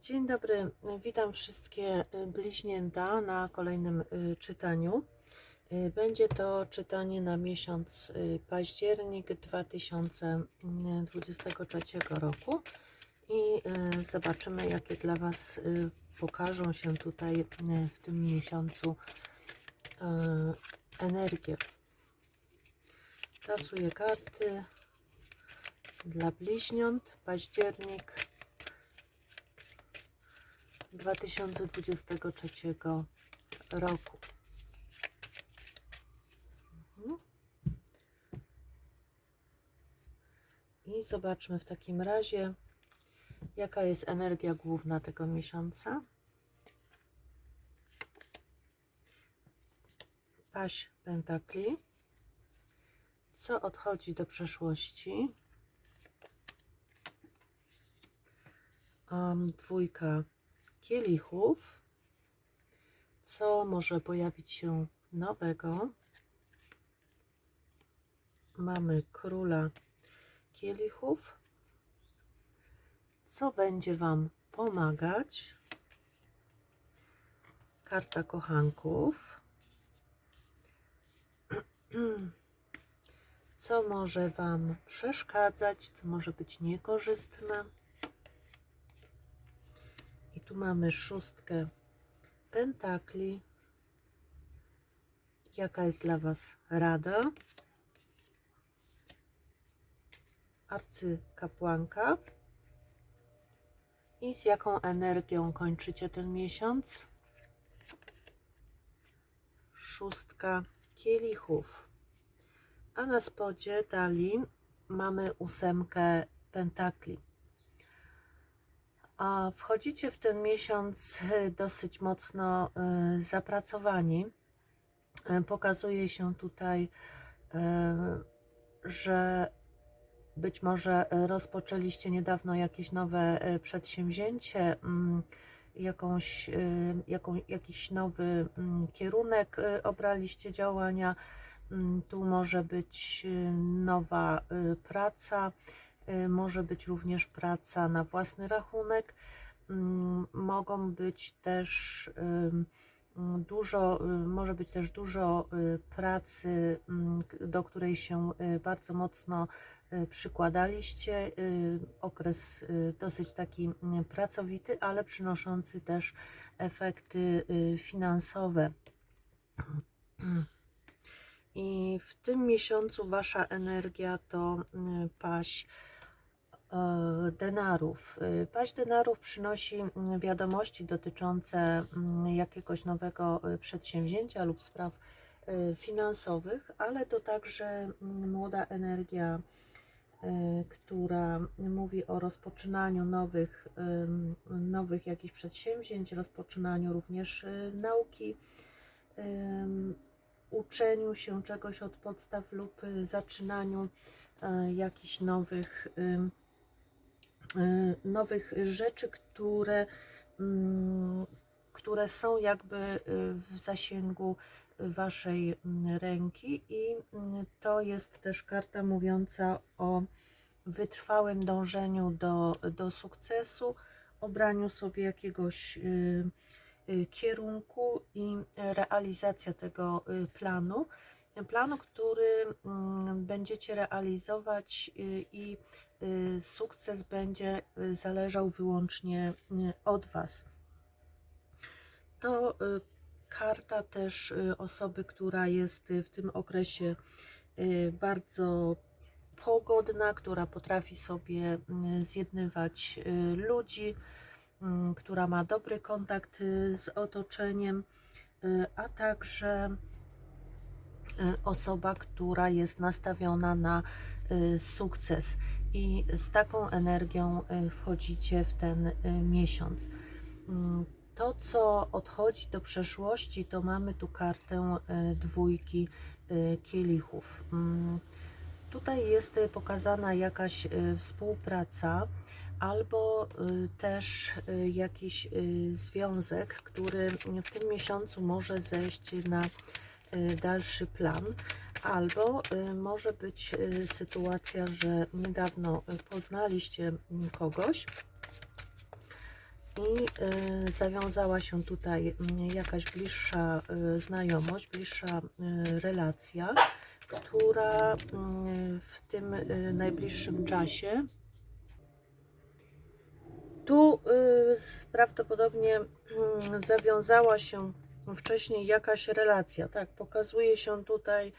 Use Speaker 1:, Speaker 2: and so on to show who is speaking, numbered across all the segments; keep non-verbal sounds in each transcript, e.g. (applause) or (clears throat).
Speaker 1: Dzień dobry, witam wszystkie e, bliźnięta na kolejnym e, czytaniu. E, Będzie to czytanie na miesiąc październik 2023 roku i zobaczymy, jakie dla Was pokażą się tutaj w tym miesiącu energie. Tasuję karty dla bliźniąt, październik 2023 roku. Mhm. I zobaczmy w takim razie, jaka jest energia główna tego miesiąca. Paź Pentakli. Co odchodzi do przeszłości? Um, dwójka kielichów. Co może pojawić się nowego? Mamy króla kielichów. Co będzie Wam pomagać? Karta kochanków. (clears throat) Co może Wam przeszkadzać? Co może być niekorzystne? Tu mamy szóstkę pentakli. Jaka jest dla Was rada? Arcykapłanka. I z jaką energią kończycie ten miesiąc? Szóstka kielichów. A na spodzie talii mamy ósemkę pentakli. A wchodzicie w ten miesiąc e, dosyć mocno e, zapracowani. E, Pokazuje się tutaj, że być może rozpoczęliście niedawno jakieś nowe przedsięwzięcie, mm, jakąś, jaką, jakiś nowy mm, kierunek obraliście działania. Mm, Tu może być nowa praca, może być również praca na własny rachunek. Mm, Mogą być też ym, mm, dużo, y, może być też dużo y, pracy, mm, do której się y, bardzo mocno y, przykładaliście. y, Okres y, dosyć taki pracowity, ale przynoszący też efekty y, finansowe. I w tym miesiącu Wasza energia to y, paść denarów. E, Paść denarów przynosi mm, wiadomości dotyczące mm, jakiegoś nowego e, przedsięwzięcia lub spraw e, finansowych, ale to także mm, młoda energia, e, która mówi o rozpoczynaniu nowych, nowych jakichś przedsięwzięć, rozpoczynaniu również e, nauki, uczeniu się czegoś od podstaw lub e, zaczynaniu e, jakichś nowych nowych rzeczy, które, mm, które są jakby y, w zasięgu Waszej mm, ręki, i mm, to jest też karta mówiąca o wytrwałym dążeniu do, do sukcesu, obraniu sobie jakiegoś y, y, kierunku i realizacja tego y, planu. Planu, który będziecie realizować y, i y, sukces będzie y, zależał wyłącznie y, od Was. To y, karta też y, osoby, która jest y, w tym okresie y, bardzo pogodna, która potrafi sobie y, zjednywać y, ludzi, y, która ma dobry kontakt y, z otoczeniem, y, a także y, osoba, która jest nastawiona na y, sukces i z taką energią y, wchodzicie w ten y, miesiąc. Mm, To, co odchodzi do przeszłości, to mamy tu kartę y, dwójki kielichów. Mm, Tutaj jest pokazana jakaś współpraca albo też jakiś związek, który w tym miesiącu może zejść na dalszy plan, albo y, może być y, sytuacja, że niedawno poznaliście mm, kogoś i y, zawiązała się tutaj mm, jakaś bliższa znajomość, bliższa relacja, która y, w tym najbliższym czasie tu prawdopodobnie mm, zawiązała się wcześniej jakaś relacja. Tak, pokazuje się tutaj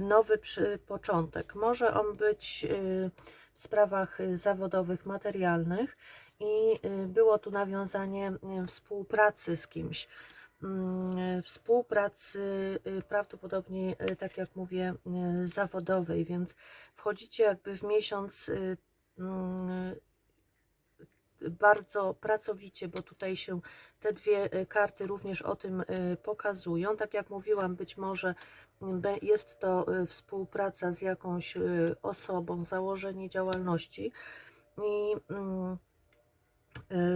Speaker 1: nowy przy, początek. Może on być y, w sprawach y, zawodowych, materialnych i y, było tu nawiązanie y, współpracy z kimś. Mm, Współpracy y, prawdopodobnie, y, tak jak mówię, y, zawodowej, więc wchodzicie jakby w miesiąc y, mm, bardzo pracowicie, bo tutaj się te dwie y, karty również o tym y, pokazują. Tak jak mówiłam, być może jest to y, współpraca z jakąś y, osobą, założenie działalności i mm,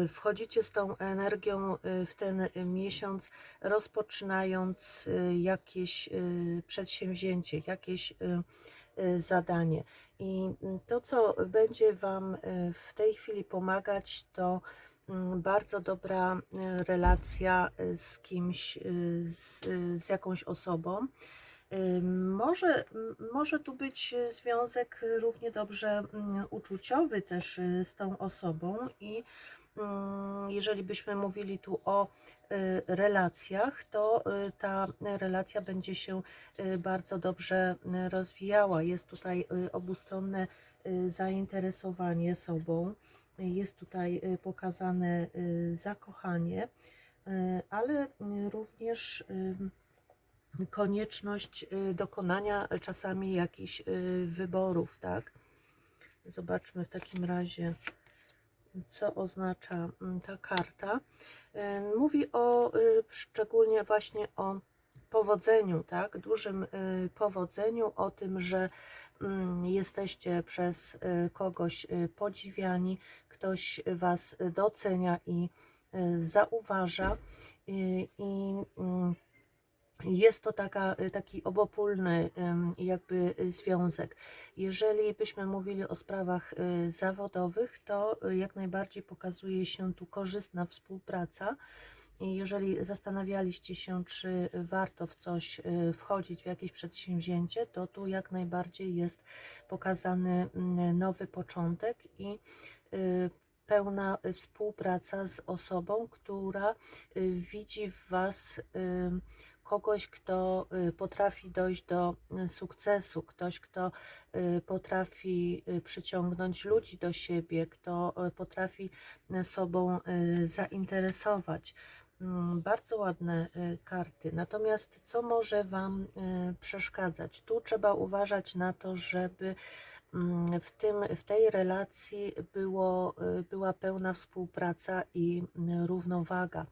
Speaker 1: y, wchodzicie z tą energią w ten miesiąc, rozpoczynając jakieś przedsięwzięcie, jakieś zadanie. I mm, to, co będzie Wam w tej chwili pomagać, to mm, bardzo dobra relacja z kimś, z, z jakąś osobą. Może, może tu być związek równie dobrze mm, uczuciowy też y, z tą osobą i mm, jeżeli byśmy mówili tu o relacjach, to ta relacja będzie się bardzo dobrze rozwijała. Jest tutaj obustronne zainteresowanie sobą, jest tutaj pokazane zakochanie, ale również konieczność y, dokonania czasami jakichś y, wyborów, tak? Zobaczmy w takim razie, co oznacza mm, ta karta. Y, Mówi o szczególnie właśnie o powodzeniu, tak? Dużym powodzeniu, o tym, że mm, jesteście przez kogoś podziwiani, ktoś was docenia i zauważa i mm, jest to taka, taki obopólny jakby związek. Jeżeli byśmy mówili o sprawach y, zawodowych, to y, jak najbardziej pokazuje się tu korzystna współpraca. Jeżeli zastanawialiście się, czy warto w coś y, wchodzić, w jakieś przedsięwzięcie, to tu jak najbardziej jest pokazany mm, nowy początek i y, pełna współpraca z osobą, która y, widzi w Was y, kogoś, kto y, potrafi dojść do y, sukcesu, ktoś, kto y, potrafi przyciągnąć ludzi do siebie, kto potrafi sobą zainteresować. Mm, Bardzo ładne karty. Natomiast co może Wam przeszkadzać? Tu trzeba uważać na to, żeby mm, w, tym, w tej relacji było, była pełna współpraca i równowaga.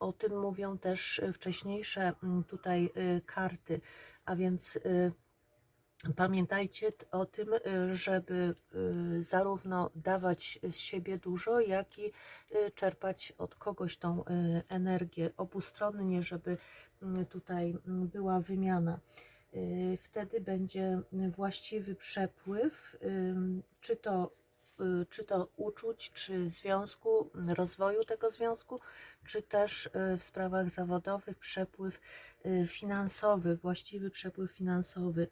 Speaker 1: O tym mówią też y, wcześniejsze mm, tutaj y, karty, a więc y, pamiętajcie o tym, żeby zarówno dawać z siebie dużo, jak i czerpać od kogoś tą energię obustronnie, żeby mm, tutaj mm, była wymiana. Wtedy będzie właściwy przepływ, czy to, czy to uczuć, czy związku, rozwoju tego związku, czy też y, w sprawach zawodowych przepływ y, finansowy, właściwy przepływ finansowy.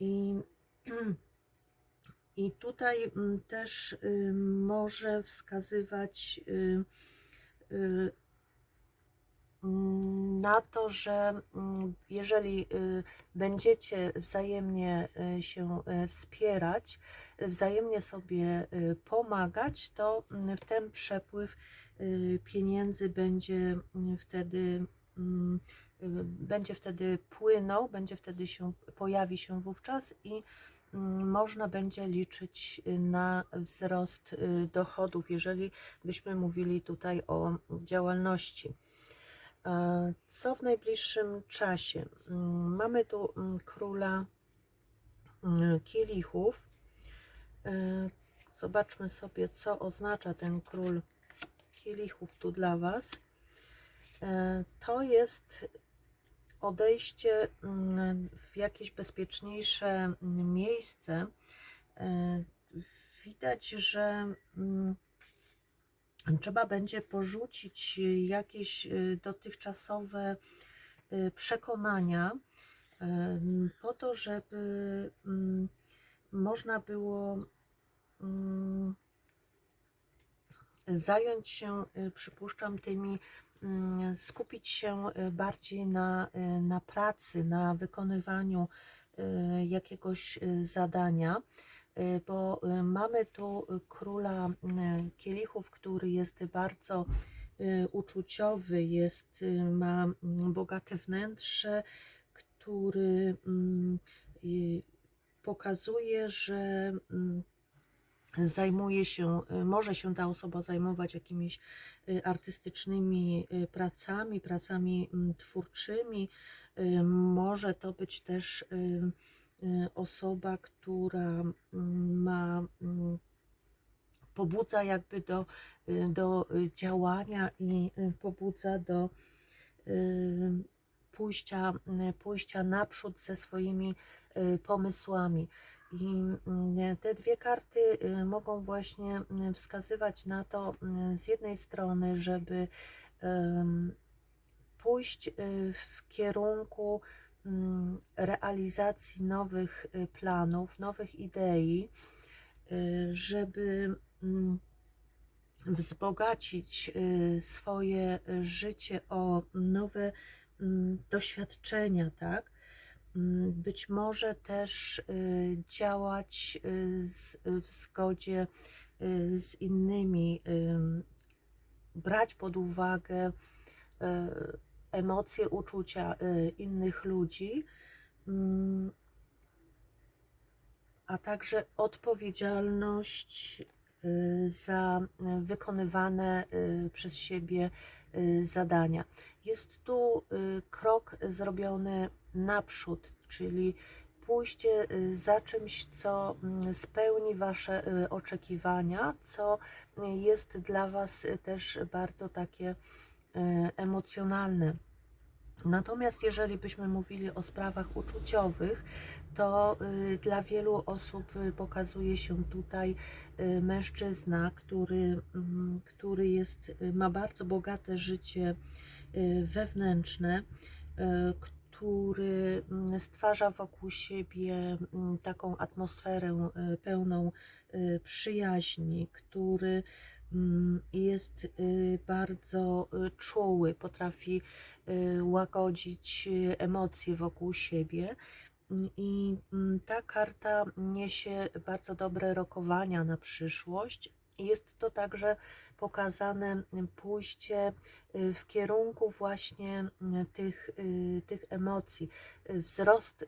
Speaker 1: I, (clears throat) i tutaj mm, też y, może wskazywać y, y, mm, na to, że mm, jeżeli y, będziecie wzajemnie y, się y, wspierać, wzajemnie sobie pomagać, to mm, ten przepływ pieniędzy będzie mm, wtedy mm, będzie wtedy płynął, będzie wtedy się pojawi się wówczas i mm, można będzie liczyć na wzrost dochodów, jeżeli byśmy mówili tutaj o działalności. Co w najbliższym czasie? Mm, Mamy tu mm, króla mm, kielichów. E, Zobaczmy sobie, co oznacza ten król kielichów tu dla Was. E, To jest odejście w jakieś bezpieczniejsze miejsce. E, Widać, że trzeba będzie porzucić y, jakieś y, dotychczasowe y, przekonania po to, żeby mm, można było mm, zająć się, przypuszczam, tymi, mm, skupić się bardziej na, na pracy, na wykonywaniu jakiegoś zadania, bo y, mamy tu y, króla y, kielichów, który jest bardzo y, uczuciowy, jest, y, ma mm, bogate wnętrze, który mm, y, pokazuje, że mm, zajmuje się, y, może się ta osoba zajmować jakimiś y, artystycznymi y, pracami, pracami twórczymi. Y, Może to być też y, y, osoba, która mm, ma mm, pobudza jakby do, y, do y, działania i y, pobudza do y, pójścia, y, pójścia naprzód ze swoimi y, pomysłami. I mm, te dwie karty y, mogą właśnie y, wskazywać na to y, z jednej strony, żeby pójść y, w kierunku realizacji nowych y, planów, nowych idei, y, żeby mm, wzbogacić y, swoje życie o nowe mm, doświadczenia, tak? Mm, Być może też działać w zgodzie z innymi, ym, brać pod uwagę emocje, uczucia y, innych ludzi, mm, a także odpowiedzialność y, za wykonywane y, przez siebie zadania. Jest tu krok zrobiony naprzód, czyli pójście za czymś, co mm, spełni Wasze oczekiwania, co jest dla Was też bardzo takie emocjonalne. Natomiast jeżeli byśmy mówili o sprawach uczuciowych, to y, dla wielu osób y, pokazuje się tutaj y, mężczyzna, który, mm, który jest, ma bardzo bogate życie wewnętrzne, który mm, stwarza wokół siebie mm, taką atmosferę pełną przyjaźni, który jest y, bardzo y, czuły, potrafi y, łagodzić emocje wokół siebie. Mm, I mm, ta karta niesie bardzo dobre rokowania na przyszłość. Jest to także pokazane mm, pójście w kierunku właśnie mm, tych, tych emocji, wzrost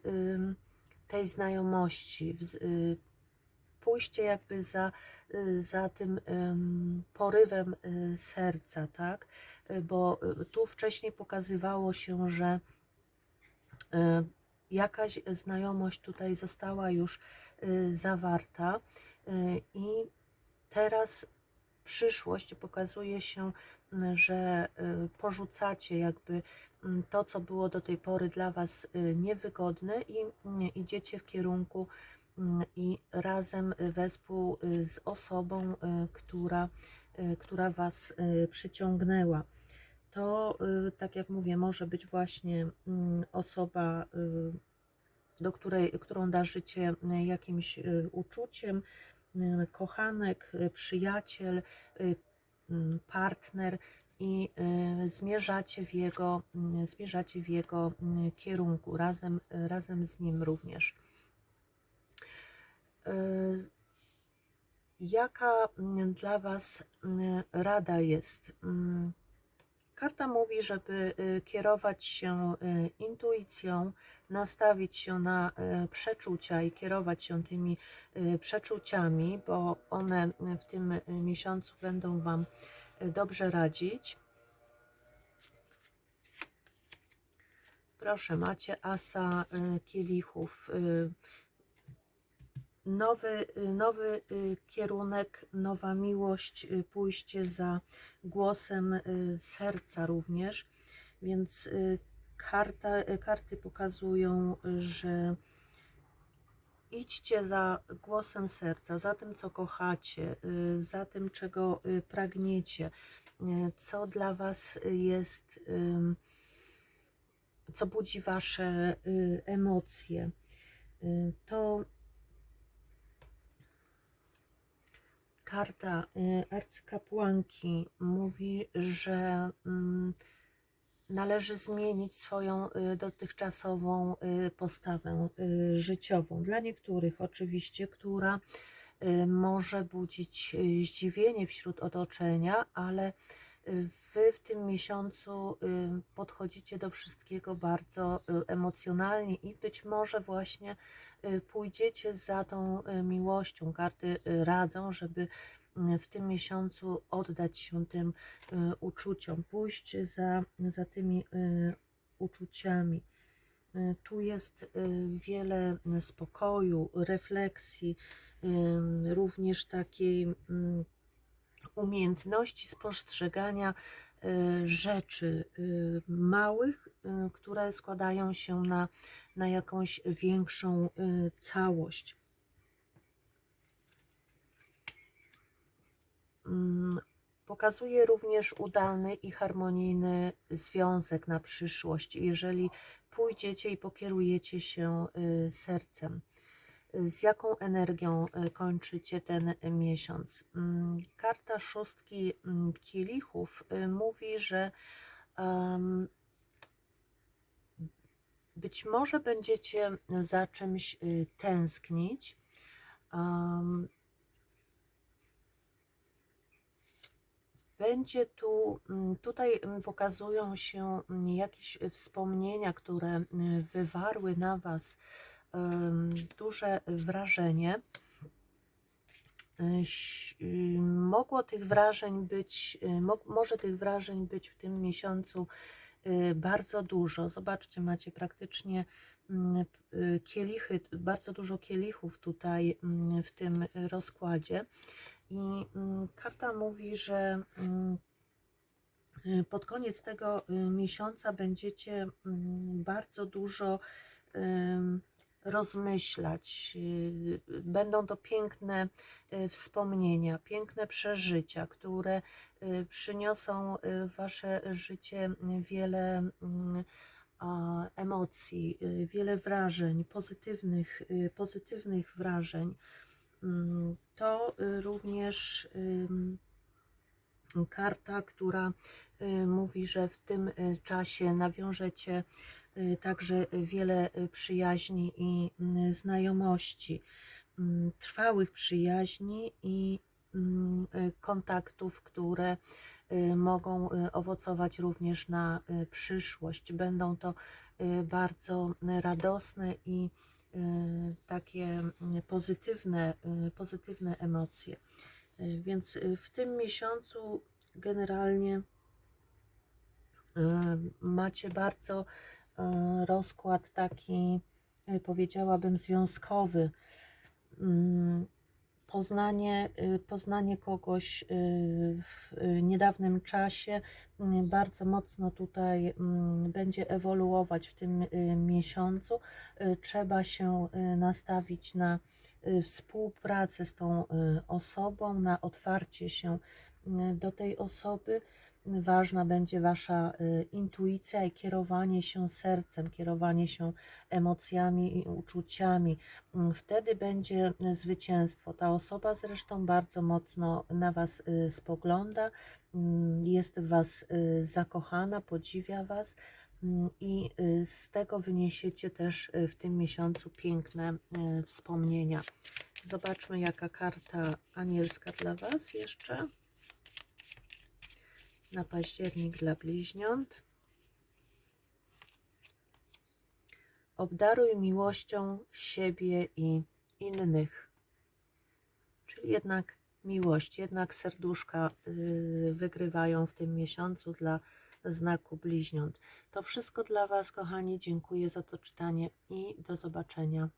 Speaker 1: tej znajomości, pójście jakby za, y, za tym ym, porywem y, serca, tak? Y, Bo tu wcześniej pokazywało się, że jakaś znajomość tutaj została już zawarta i teraz przyszłość pokazuje się, że porzucacie jakby mm, to, co było do tej pory dla Was niewygodne i mm, idziecie w kierunku i razem y, wespół y, z osobą, y, która, która Was przyciągnęła. To, tak jak mówię, może być właśnie mm, osoba, do której, którą darzycie jakimś uczuciem, kochanek, przyjaciel, mm, partner i zmierzacie w jego, mm, zmierzacie w jego mm, kierunku, razem, razem z nim również. Y, Jaka dla Was mm, rada jest? Mm, Karta mówi, żeby y, kierować się y, intuicją, nastawić się na y, przeczucia i kierować się tymi y, przeczuciami, bo one w tym y, miesiącu będą Wam y, dobrze radzić. Proszę, macie asa y, kielichów. Nowy, nowy y, kierunek, nowa miłość, y, pójście za głosem y, serca również. Więc karta, karty pokazują, że idźcie za głosem serca, za tym, co kochacie, za tym, czego pragniecie, co dla Was jest, co budzi Wasze emocje. To karta y, arcykapłanki mówi, że mm, należy zmienić swoją y, dotychczasową y, postawę życiową. Dla niektórych, oczywiście, która może budzić zdziwienie wśród otoczenia, ale Wy w tym miesiącu podchodzicie do wszystkiego bardzo y, emocjonalnie i być może właśnie y, pójdziecie za tą y, miłością. Karty radzą, żeby w tym miesiącu oddać się tym uczuciom, pójść za, za tymi uczuciami. Tu jest wiele spokoju, refleksji, również takiej mm, umiejętności spostrzegania y, rzeczy y, małych, y, które składają się na, na jakąś większą całość. Mm, Pokazuje również udany i harmonijny związek na przyszłość, jeżeli pójdziecie i pokierujecie się sercem. Z jaką energią y, kończycie ten miesiąc? Mm, Karta szóstki mm, kielichów y, mówi, że być może będziecie za czymś y, tęsknić. Będzie tu, mm, tutaj pokazują się jakieś wspomnienia, które wywarły na Was duże wrażenie. Ś- y, Mogło tych wrażeń być, mo- może tych wrażeń być w tym miesiącu y, bardzo dużo. Zobaczcie, macie praktycznie mm, kielichy, bardzo dużo kielichów tutaj mm, w tym rozkładzie. I mm, karta mówi, że pod koniec tego miesiąca będziecie bardzo dużo rozmyślać. y, Będą to piękne y, wspomnienia, piękne przeżycia, które y, przyniosą wasze życie wiele mm, emocji, wiele wrażeń, pozytywnych, pozytywnych wrażeń. Mm, To również karta, która mówi, że w tym czasie nawiążecie także wiele y, przyjaźni i mm, znajomości, mm, trwałych przyjaźni i mm, y, kontaktów, które y, mogą y, owocować również na y, przyszłość. Będą to y, bardzo radosne i y, takie pozytywne, y, pozytywne emocje. Y, Więc y, w tym miesiącu generalnie y, macie bardzo y, rozkład taki, y, powiedziałabym, związkowy. Mm, Poznanie, y, poznanie kogoś w niedawnym czasie bardzo mocno tutaj mm, będzie ewoluować w tym miesiącu. Trzeba się nastawić na współpracę z tą osobą, na otwarcie się do tej osoby. Ważna będzie Wasza y, intuicja i kierowanie się sercem, kierowanie się emocjami i uczuciami. Mm, Wtedy będzie zwycięstwo. Ta osoba zresztą bardzo mocno na Was y, spogląda, mm, jest w Was y, zakochana, podziwia Was mm, i z tego wyniesiecie też w tym miesiącu piękne wspomnienia. Zobaczmy, jaka karta anielska dla Was jeszcze na październik dla bliźniąt. Obdaruj miłością siebie i innych. Czyli jednak miłość, jednak serduszka y, wygrywają w tym miesiącu dla znaku bliźniąt. To wszystko dla Was, kochani. Dziękuję za to czytanie i do zobaczenia